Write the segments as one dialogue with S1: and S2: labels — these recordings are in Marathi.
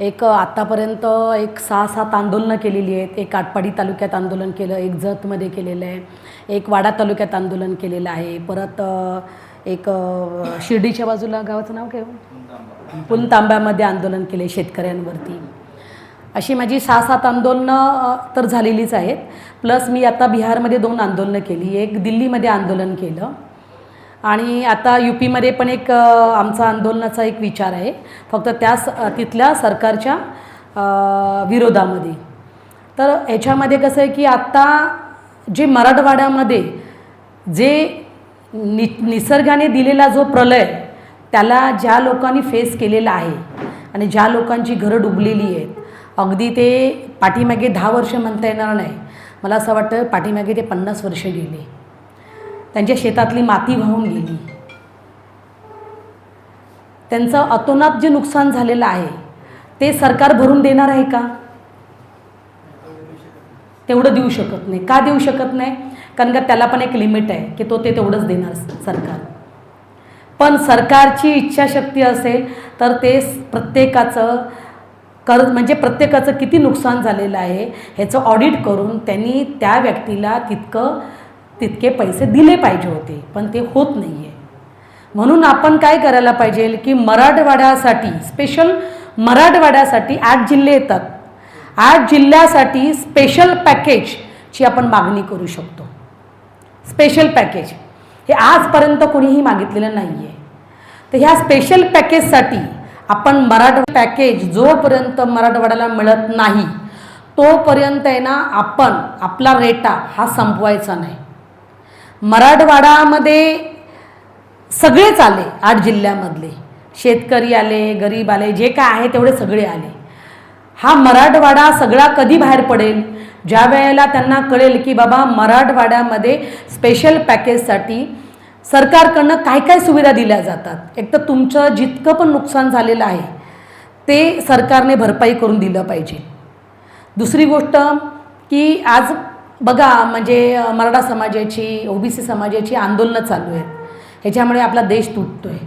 S1: एक आत्तापर्यंत एक सहा सात आंदोलनं केलेली आहेत. एक आटपाडी तालुक्यात आंदोलन केलं एक जतमध्ये केलेलं आहे. एक वाडा तालुक्यात आंदोलन केलेलं आहे. परत एक शिर्डीच्या बाजूला गावाचं नाव काय हो? पुलतांब्यामध्ये पुणतांब्यामध्ये आंदोलन केले शेतकऱ्यांवरती. अशी माझी सहा सात आंदोलनं तर झालेलीच आहेत. प्लस मी आता बिहारमध्ये दोन आंदोलनं केली. एक दिल्लीमध्ये आंदोलन केलं. आणि आता यू पीमध्ये पण एक आमचा आंदोलनाचा एक विचार आहे. फक्त त्या स तिथल्या सरकारच्या विरोधामध्ये. तर ह्याच्यामध्ये कसं आहे की आत्ता जे मराठवाड्यामध्ये जे नि निसर्गाने दिलेला जो प्रलय त्याला ज्या लोकांनी फेस केलेला आहे आणि ज्या लोकांची घरं डुबलेली आहेत अगदी ते पाठीमागे दहा वर्ष म्हणता येणार नाही. मला असं वाटतं पाठीमागे ते पन्नास वर्ष गेले. त्यांच्या शेतातली माती वाहून गेली. त्यांचं अतोनात जे नुकसान झालेलं आहे ते सरकार भरून देणार आहे का? तेवढं देऊ शकत नाही. का देऊ शकत नाही? कारण का त्याला पण एक लिमिट आहे की तो ते तेवढंच देणार सरकार. पण सरकारची इच्छाशक्ती असेल तर ते प्रत्येकाचं कर म्हणजे प्रत्येकाचं किती नुकसान झालेलं आहे ह्याचं ऑडिट करून त्यांनी त्या व्यक्तीला तितकं तितके पैसे दिले पाहिजे होते पण ते होत नाही आहे म्हणून आपण काय करायला पाहिजे की मराठवाड्यासाठी स्पेशल मराठवाड्यासाठी आठ जिल्हे येतात. आठ जिल्ह्यासाठी स्पेशल पॅकेजची आपण मागणी करू शकतो. स्पेशल पॅकेज हे आजपर्यंत कोणीही मागितलेलं नाही आहे तर ह्या स्पेशल पॅकेजसाठी आपण मराठवाडा पॅकेज जोपर्यंत मराठवाड्याला मिळत नाही तोपर्यंत आहे ना आपण आपला रेटा हा संपवायचा नाही. मराठवाड्यामध्ये सगळेच आले आठ जिल्ह्यामधले. शेतकरी आले गरीब आले जे काय आहे तेवढे सगळे आले. हा मराठवाडा सगळा कधी बाहेर पडेल? ज्या वेळेला त्यांना कळेल की बाबा मराठवाड्यामध्ये स्पेशल पॅकेजसाठी सरकारकडनं काय काय सुविधा दिल्या जातात. एक तर तुमचं जितकं पण नुकसान झालेलं आहे ते सरकारने भरपाई करून दिलं पाहिजे. दुसरी गोष्ट की आज बघा म्हणजे मराठा समाजाची ओबीसी समाजाची आंदोलनं चालू आहेत. ह्याच्यामुळे आपला देश तुटतो आहे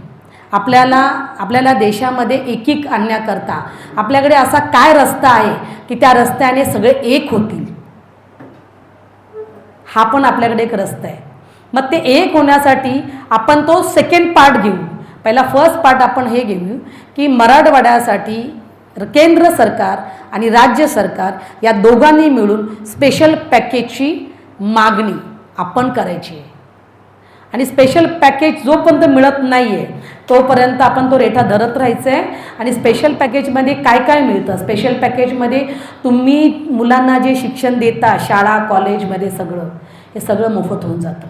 S1: आपल्याला आपल्याला देशामध्ये एकीक आणण्याकरता आपल्याकडे असा काय रस्ता आहे की त्या रस्त्याने सगळे एक होतील? हा पण आपल्याकडे एक रस्ता आहे. मग ते एक होण्यासाठी आपण तो सेकंड पार्ट घेऊ. पहिला फर्स्ट पार्ट आपण हे घेऊ की मराठवाड्यासाठी केंद्र सरकार आणि राज्य सरकार या दोघांनी मिळून स्पेशल पॅकेजची मागणी आपण करायची आहे. आणि स्पेशल पॅकेज जोपर्यंत मिळत नाही आहे तोपर्यंत आपण तो रेटा धरत राहायचं आहे आणि स्पेशल पॅकेजमध्ये काय काय मिळतं? स्पेशल पॅकेजमध्ये तुम्ही मुलांना जे शिक्षण देता शाळा कॉलेजमध्ये सगळं हे सगळं मोफत होऊन जातं.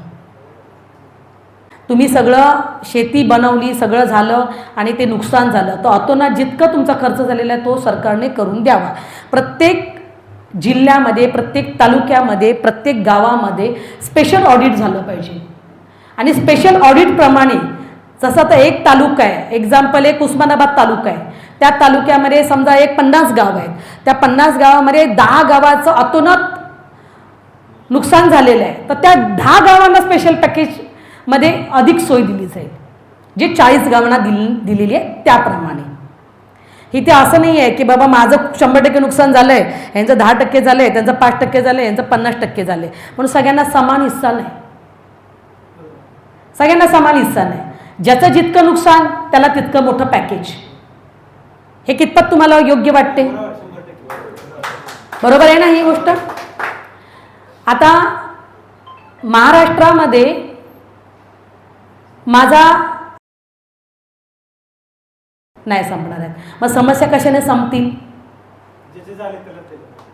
S1: तुम्ही सगळं शेती बनवली सगळं झालं आणि ते नुकसान झालं तर अतोनात जितकं तुमचा खर्च झालेला आहे तो सरकारने करून द्यावा. प्रत्येक जिल्ह्यामध्ये प्रत्येक तालुक्यामध्ये प्रत्येक गावामध्ये स्पेशल ऑडिट झालं पाहिजे. आणि स्पेशल ऑडिटप्रमाणे जसं तर एक तालुका आहे एक्झाम्पल एक उस्मानाबाद तालुका आहे. त्या तालुक्यामध्ये समजा एक पन्नास गाव आहेत. त्या पन्नास गावामध्ये दहा गावाचं अतोनात नुकसान झालेलं आहे. तर त्या दहा गावांना स्पेशल पॅकेज मध्ये अधिक सोय दिली जाईल. जे चाळीस गावांना दिल दिलेली आहे त्याप्रमाणे. इथे असं नाही आहे की बाबा माझं शंभर टक्के नुकसान झालं आहे यांचं दहा टक्के झालं आहे त्यांचं पाच टक्के झालं आहे यांचं पन्नास टक्के झालं आहे म्हणून सगळ्यांना समान हिस्सा नाही. सगळ्यांना समान हिस्सा नाही. ज्याचं जितकं नुकसान त्याला तितकं मोठं पॅकेज हे कितपत तुम्हाला योग्य वाटते? बरोबर आहे ना ही गोष्ट? आता महाराष्ट्रामध्ये माझा नाही संपणार आहेत मग समस्या कशाने संपतील?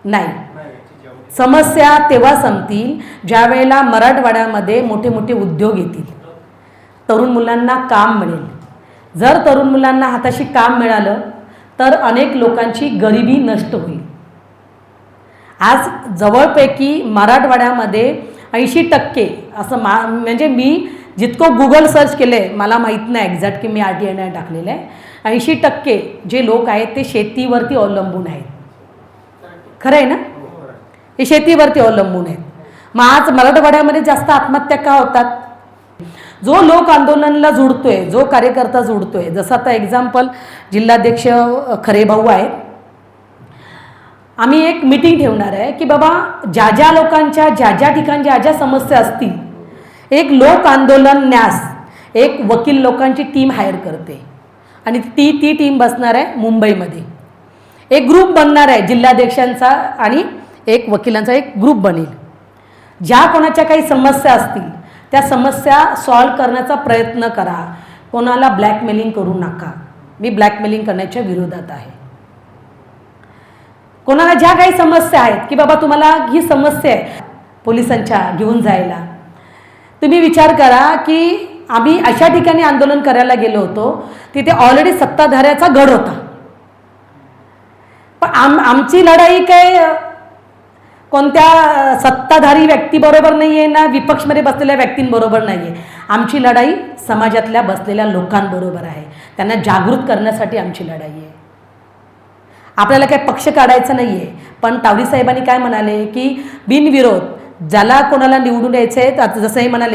S1: नाही. समस्या तेव्हा संपतील ज्या वेळेला मराठवाड्यामध्ये मोठे मोठे उद्योग येतील. तरुण मुलांना काम मिळेल. जर तरुण मुलांना हाताशी काम मिळालं तर अनेक लोकांची गरिबी नष्ट होईल. आज जवळपैकी मराठवाड्यामध्ये ऐंशी टक्के असं मा म्हणजे मी जितकं गुगल सर्च केलं आहे मला माहीत नाही एक्झॅक्ट की मी आर टी आय टाकलेलं आहे. ऐंशी टक्के जे लोक आहेत ते शेतीवरती अवलंबून आहेत. खरं आहे ना? हे शेतीवरती अवलंबून आहेत. मग आज मराठवाड्यामध्ये जास्त आत्महत्या का होतात? जो लोक आंदोलनाला जुडतोय जो कार्यकर्ता जुडतोय जसं आता एक्झाम्पल जिल्हाध्यक्ष खरेभाऊ आहे आहेत. आम्ही एक मिटिंग ठेवणार आहे की बाबा ज्या ज्या लोकांच्या ज्या ज्या ठिकाणी ज्या ज्या समस्या असतील एक लोक आंदोलन न्यास. एक वकील लोकांची टीम हायर करते. आणि ती ती टीम बसणार आहे मुंबईमध्ये. एक ग्रुप बनणार आहे जिल्हाध्यक्षांचा आणि एक वकिलांचा एक ग्रुप बनेल. ज्या कोणाच्या काही समस्या असतील त्या समस्या सॉल्व करण्याचा प्रयत्न करा. कोणाला ब्लॅकमेलिंग करू नका. मी ब्लॅकमेलिंग करण्याच्या विरोधात आहे. कोणाला ज्या काही समस्या आहेत की बाबा तुम्हाला ही समस्या आहे पोलिसांच्या घेऊन जायला. तुम्ही विचार करा की आम्ही अशा ठिकाणी आंदोलन करायला गेलो होतो तिथे ऑलरेडी सत्ताधाऱ्याचा गड होता. पण आम आमची लढाई काय कोणत्या सत्ताधारी व्यक्तीबरोबर नाही आहे ना विपक्षमध्ये बसलेल्या व्यक्तींबरोबर नाही आहे आमची लढाई समाजातल्या बसलेल्या लोकांबरोबर आहे. त्यांना जागृत करण्यासाठी आमची लढाई आहे. आपल्याला काही पक्ष काढायचं नाही आहे पण तावडी साहेबांनी काय म्हणाले की बिनविरोध ज्याला कोणाला निवडून यायचं आहे जसंही म्हणाले